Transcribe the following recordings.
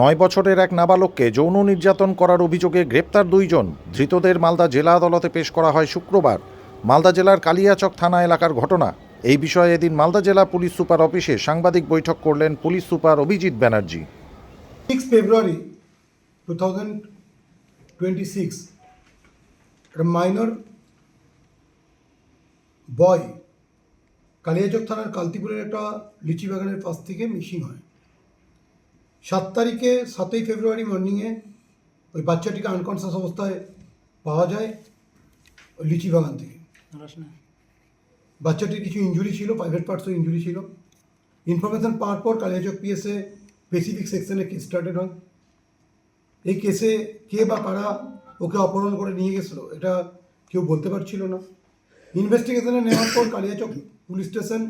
নয় বছরের এক নাবালককে যৌন নির্যাতন করার অভিযোগে গ্রেপ্তার দুইজন। ধৃতদের মালদা জেলা আদালতে পেশ করা হয় শুক্রবার। মালদা জেলার কালিয়াচক থানা এলাকার ঘটনা। এই বিষয়ে এদিন মালদা জেলা পুলিশ সুপার অফিসে সাংবাদিক বৈঠক করলেন police super Abhijit Banerjee. Six February two thousand twenty six minor boy Kaliachak থানার কালতিপুরের একটা লিচি বাগানের পাশ থেকে মিসিং হয়। সাত তারিখে সাতই ফেব্রুয়ারি মর্নিংয়ে ওই বাচ্চাটিকে আনকনসিয়াস অবস্থায় পাওয়া যায় ওই লিচি বাগান থেকে। বাচ্চাটির কিছু ইঞ্জুরি ছিল প্রাইভেট পার্টসও ইঞ্জুরি ছিল। ইনফরমেশন পাওয়ার পর কালিয়াচক পিএসএ স্পেসিফিক সেকশনে কেস স্টার্টেড হয়। এই কেসে কে বা কারা ওকে অপহরণ করে নিয়ে গেছিল এটা কেউ বলতে পারছিল না। ইনভেস্টিগেশনে নেওয়ার পর কালিয়াচক পুলিশ স্টেশন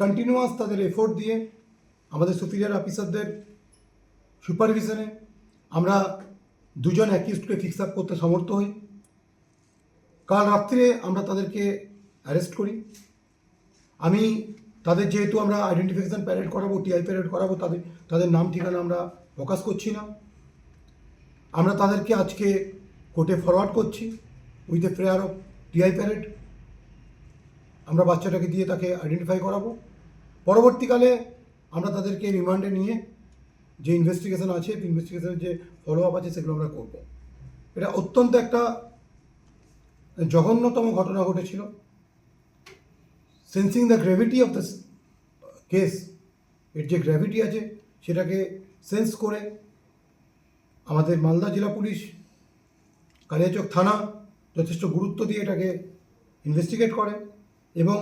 কন্টিনিউয়াস তাদের এফোর্ট দিয়ে আমাদের সুপিরিয়ার অফিসারদের সুপারভিশনে আমরা দুজন অ্যাকিউজকে ফিক্স আপ করতে সমর্থ হই। কাল রাত্রে আমরা তাদেরকে অ্যারেস্ট করি। আমি তাদের যেহেতু আমরা আইডেন্টিফিকেশন প্যারেড করাবো টিআই প্যারেড করাবো, তাদের তাদের নাম ঠিকানা আমরা প্রকাশ করছি না। আমরা তাদেরকে আজকে কোর্টে ফরওয়ার্ড করছি with a prayer of TI parade. আমরা বাচ্চাটাকে দিয়ে তাকে আইডেন্টিফাই করাবো। পরবর্তীকালে আমরা তাদেরকে রিমান্ডে নিয়ে যে ইনভেস্টিগেশন আছে ইনভেস্টিগেশনের যে ফলো আপ আছে, সেগুলো আমরা করব। এটা অত্যন্ত একটা জঘন্যতম ঘটনা ঘটেছিল। Sensing the gravity of the case এর যে গ্র্যাভিটি আছে, সেটাকে সেন্স করে আমাদের মালদা জেলা পুলিশ, কালিয়াচক থানা যথেষ্ট গুরুত্ব দিয়ে এটাকে ইনভেস্টিগেট করে এবং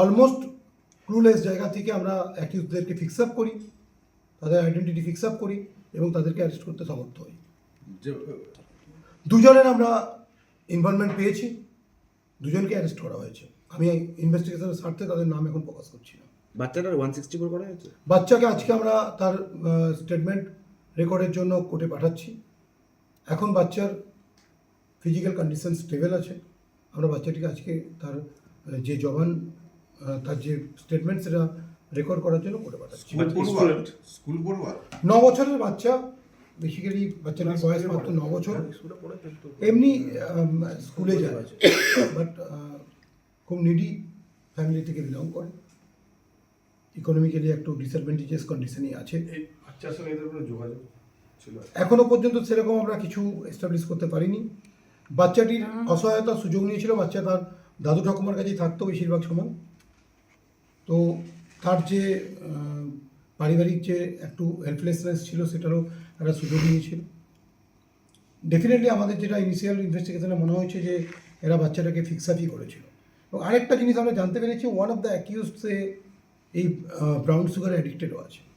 অলমোস্ট ক্লুলেস জায়গা থেকে আমরা অ্যাকিউজদেরকে ফিক্স আপ করি। তাদের আইডেন্টিটি ফিক্স আপ করি এবং তাদেরকে অ্যারেস্ট করতে সমর্থ হই। দুজনের আমরা ইনভলভমেন্ট পেয়েছি দুজনকে অ্যারেস্ট করা হয়েছে। আমি ইনভেস্টিগেশনের স্বার্থে তাদের নাম এখন প্রকাশ করছি না। বাচ্চাটার ওয়ান সিক্সটি ফোর করা হয়েছে? বাচ্চাকে আজকে আমরা তার স্টেটমেন্ট রেকর্ডের জন্য কোর্টে পাঠাচ্ছি। এখন বাচ্চার ফিজিক্যাল কন্ডিশন স্টেবল আছে। আমরা বাচ্চাটিকে আজকে তার যে জবান তার যে স্টেটমেন্ট সেটা রেকর্ড করার জন্য পাঠাচ্ছি। স্কুল পড়ুয়া? ন বছরের বাচ্চা বেসিক্যালি বাচ্চাটার বয়স মাত্র ন বছর। এমনি আম, স্কুলে যায়। বাট খুব নিডি ফ্যামিলি থেকে বিলং করে। ইকোনমিক্যালি একটু ডিসঅ্যাডভান্টেজেস কন্ডিশনই আছে। এই বাচ্চার সঙ্গে এদের কোনো যোগাযোগ এখনও পর্যন্ত সেরকম আমরা কিছু এস্টাবলিশ করতে পারিনি। বাচ্চাটির অসহায়তার সুযোগ নিয়েছিল বাচ্চা তার দাদু ঠাকুমার কাছেই থাকতো বেশিরভাগ সময়। তো তার যে পারিবারিক যে একটু হেল্পলেসনেস ছিল সেটারও একটা সুযোগ নিয়েছিল। ডেফিনেটলি আমাদের যেটা ইনিশিয়াল ইনভেস্টিগেশনে মনে হয়েছে যে, এরা বাচ্চাটাকে ফিক্সাফি করেছিল। এবং আরেকটা জিনিস আমরা জানতে পেরেছি ওয়ান অফ দ্য অ্যাকিউজে এই ব্রাউন সুগার অ্যাডিক্টেডও আছে।